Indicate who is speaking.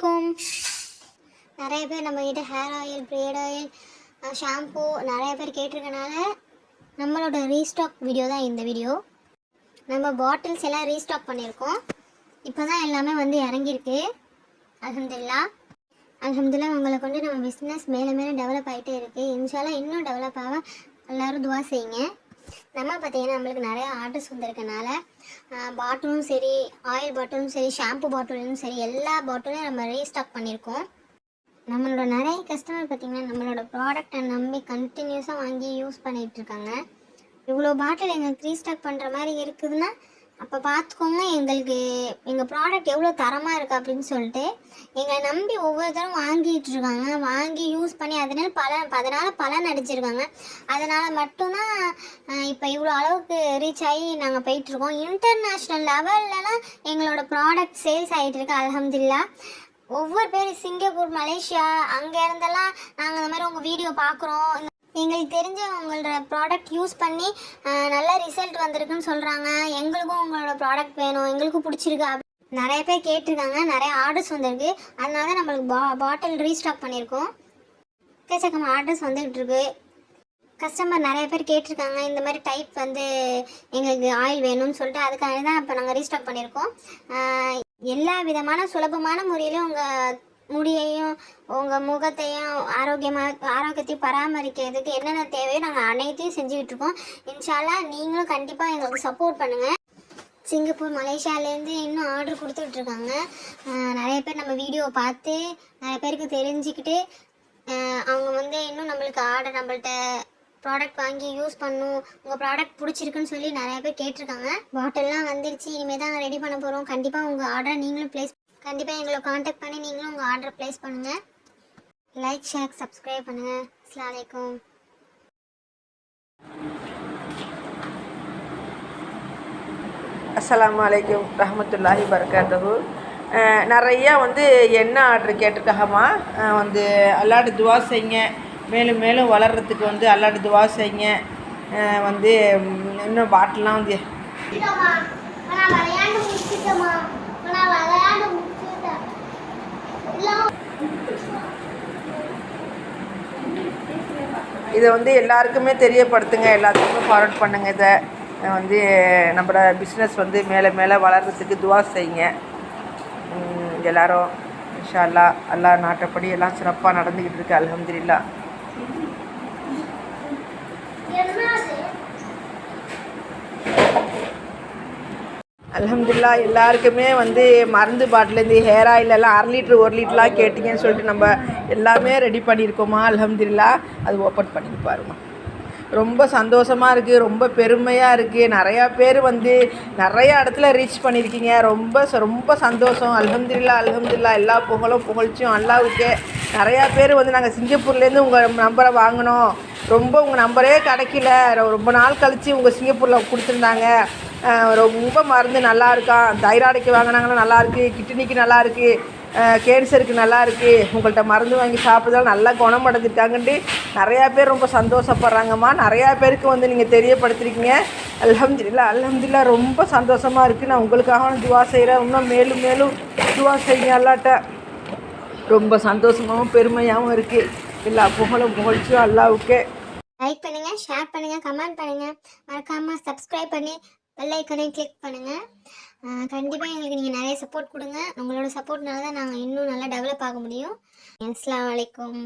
Speaker 1: வலைக்கும் நிறைய பேர் நம்மக்கிட்ட ஹேர் ஆயில் பிரியட் ஆயில் ஷாம்பூ நிறைய பேர் கேட்டிருக்கனால நம்மளோட ரீஸ்டாக் வீடியோ தான் இந்த வீடியோ நம்ம பாட்டில்ஸ் எல்லாம் ரீஸ்டாக் பண்ணியிருக்கோம். இப்போ தான் எல்லாமே வந்து இறங்கியிருக்கு. அலமதுல்லா அலமதுல்லா உங்களை கொண்டு நம்ம பிஸ்னஸ் மேலே மேலே டெவலப் ஆகிட்டே இருக்குது இன்ஷாலாம் இன்னும் டெவலப் ஆக எல்லோரும் துவா செய்யுங்க. நம்ம பார்த்தீங்கன்னா நம்மளுக்கு நிறைய ஆர்டர்ஸ் வந்திருக்கனால பாட்டிலும் சரி ஆயில் பாட்டிலும் சரி ஷாம்பு பாட்டிலும் சரி எல்லா பாட்டிலும் நம்ம ரீஸ்டாக் பண்ணியிருக்கோம். நம்மளோட நிறைய கஸ்டமர் பார்த்தீங்கன்னா நம்மளோட ப்ராடக்டை நம்பி கண்டினியூஸாக வாங்கி யூஸ் பண்ணிகிட்டு இருக்காங்க. இவ்வளோ பாட்டில் எங்களுக்கு ரீஸ்டாக் பண்ணுற மாதிரி இருக்குதுன்னா அப்போ பார்த்துக்கோங்க எங்களுக்கு எங்கள் ப்ராடக்ட் எவ்வளோ தரமாக இருக்குது அப்படின்னு சொல்லிட்டு எங்களை நம்பி ஒவ்வொரு தரம் வாங்கிட்டு இருக்காங்க. வாங்கி யூஸ் பண்ணி அதனால பல அதனால் பலன் அடிச்சிருக்காங்க அதனால் மட்டும்தான் இப்போ இவ்வளோ அளவுக்கு ரீச் ஆகி நாங்கள் போயிட்டுருக்கோம் இன்டர்நேஷ்னல் லெவல்லலாம் எங்களோட ப்ராடக்ட் சேல்ஸ் ஆகிட்டு இருக்கு அலமதுல்லா ஒவ்வொரு பேர் சிங்கப்பூர் மலேசியா அங்கே இருந்தெல்லாம் நாங்கள் இந்த மாதிரி உங்கள் வீடியோ பார்க்குறோம் எங்களுக்கு தெரிஞ்ச உங்களோட ப்ராடக்ட் யூஸ் பண்ணி நல்ல ரிசல்ட் வந்திருக்குன்னு சொல்கிறாங்க எங்களுக்கும் உங்களோட ப்ராடக்ட் வேணும். எங்களுக்கும் பிடிச்சிருக்கு நிறைய பேர் கேட்டிருக்காங்க. நிறைய ஆர்டர்ஸ் வந்திருக்கு. அதனால தான் நம்மளுக்கு பா பாட்டில் ரீஸ்டாக் பண்ணியிருக்கோம். எக்கச்சக்கமாக ஆர்டர்ஸ் வந்துகிட்டு இருக்கு கஸ்டமர் நிறைய பேர் கேட்டிருக்காங்க. இந்த மாதிரி டைப் வந்து எங்களுக்கு ஆயில் வேணும்னு சொல்லிட்டு அதுக்காக தான் இப்போ நாங்கள் ரீஸ்டாக் பண்ணியிருக்கோம். எல்லா விதமான சுலபமான முறையிலும் உங்கள் முடியையும் உங்கள் முகத்தையும் ஆரோக்கியமாக ஆரோக்கியத்தையும் பராமரிக்கிறதுக்கு என்னென்ன தேவையோ நாங்கள் அனைத்தையும் செஞ்சுக்கிட்டு இருக்கோம் இன்ஷால்லா நீங்களும் கண்டிப்பாக எங்களுக்கு சப்போர்ட் பண்ணுங்கள் சிங்கப்பூர் மலேசியாலேருந்து இன்னும் ஆர்டர் கொடுத்துட்ருக்காங்க. நிறைய பேர் நம்ம வீடியோவை பார்த்து நிறைய பேருக்கு தெரிஞ்சுக்கிட்டு அவங்க வந்து இன்னும் நம்மளுக்கு ஆர்டர் நம்மள்ட்ட ப்ராடக்ட் வாங்கி யூஸ் பண்ணும். உங்கள் ப்ராடக்ட் பிடிச்சிருக்குன்னு சொல்லி நிறைய பேர் கேட்டிருக்காங்க. பாட்டில்லாம் வந்துருச்சு. இனிமேல் தான் ரெடி பண்ண போகிறோம் கண்டிப்பாக உங்கள் ஆர்டரை நீங்களும் ப்ளேஸ் கண்டிப்பாக எங்களை காண்டாக்ட் பண்ணி நீங்களும் உங்கள் ஆர்டரை ப்ளேஸ் பண்ணுங்கள் லைக் ஷேர் சப்ஸ்கிரைப் பண்ணுங்கள் அஸ்ஸலாமு அலைக்கும்
Speaker 2: அஸ்ஸலாமு அலைக்கும் ரஹமத்துல்லாஹி நிறையா வந்து என்ன ஆர்டர் கேட்டிருக்காகம்மா? அஹ் வந்து அல்லாடு துவா செய்யுங்க. மேலும் மேலும் வளர்கிறதுக்கு வந்து அல்லாடு துவா செய்யுங்க. அஹ் வந்து இன்னும் பாட்டிலாம் வந்து இதை வந்து எல்லாருக்குமே தெரியப்படுத்துங்க எல்லாத்துக்குமே ஃபார்வர்ட் பண்ணுங்கள் இதை வந்து நம்மளோட பிஸ்னஸ் வந்து மேலே மேலே வளர்கிறதுக்கு துவா செய்யுங்க. எல்லாரும் இன்ஷா அல்லா அல்லா நாட்டப்படி எல்லாம் சிறப்பாக நடந்துக்கிட்டு இருக்கு அல்ஹம்துலில்லாஹ்
Speaker 1: என்னது?
Speaker 2: அலமதுல்லா எல்லாருக்குமே வந்து மருந்து பாட்டிலேருந்து ஹேர் ஆயில் எல்லாம் அரை லிட்ரு ஒரு லிட்டர்லாம் கேட்டிங்கன்னு சொல்லிட்டு நம்ம எல்லாமே ரெடி பண்ணியிருக்கோமா? அலமதுல்லா அது ஓப்பன் பண்ணி பாருமா ரொம்ப சந்தோஷமாக இருக்குது ரொம்ப பெருமையாக இருக்குது நிறையா பேர் வந்து நிறையா இடத்துல ரீச் பண்ணியிருக்கீங்க. ரொம்ப ச- ரொம்ப சந்தோஷம். அலமதுல்லா அலமதுல்லா எல்லா புகழும் புகழ்ச்சியும் அல்லாவுக்கே. நிறையா பேர் வந்து நாங்கள் சிங்கப்பூர்லேருந்து உங்கள் நம்பரை வாங்கினோம். ரொம்ப உங்கள் நம்பரே கிடைக்கல. ரொம்ப நாள் கழித்து உங்கள் சிங்கப்பூரில் கொடுத்துருந்தாங்க. ரொம்ப மருந்து நல்லா இருக்கான் தைராய்டுக்கு வாங்கினாங்கன்னா நல்லா இருக்குது கிட்னிக்கு நல்லா இருக்குது கேன்சருக்கு நல்லா இருக்குது உங்கள்கிட்ட மருந்து வாங்கி சாப்பிட்றதால நல்லா குணமடைஞ்சிருக்காங்கன்ட்டு நிறையா பேர் ரொம்ப சந்தோஷப்படுறாங்கம்மா. நிறையா பேருக்கு வந்து நீங்கள் தெரியப்படுத்திருக்கீங்க. அலமதுல்லா அலமதுல்லா ரொம்ப சந்தோஷமாக இருக்குது நான் உங்களுக்காக நான் துவா செய்கிறேன் இன்னும் மேலும் மேலும் துவா செய்யுங்க அல்லாட்ட. ரொம்ப சந்தோஷமாகவும் பெருமையாகவும் இருக்குது எல்லா புகழும் புகழ்ச்சியும் அல்லாவுக்கே.
Speaker 1: லைக் பண்ணுங்கள் ஷேர் பண்ணுங்கள் கமெண்ட் பண்ணுங்கள் மறக்காமல் சப்ஸ்கிரைப் பண்ணி பெல் ஐக்கனையும் கிளிக் பண்ணுங்கள் கண்டிப்பாக எங்களுக்கு நீங்கள் நிறைய சப்போர்ட் கொடுங்க. உங்களோட சப்போர்ட்னால தான் நாங்கள் இன்னும் நல்லா டெவலப் ஆக முடியும். அஸ்லாம் அலைக்கும்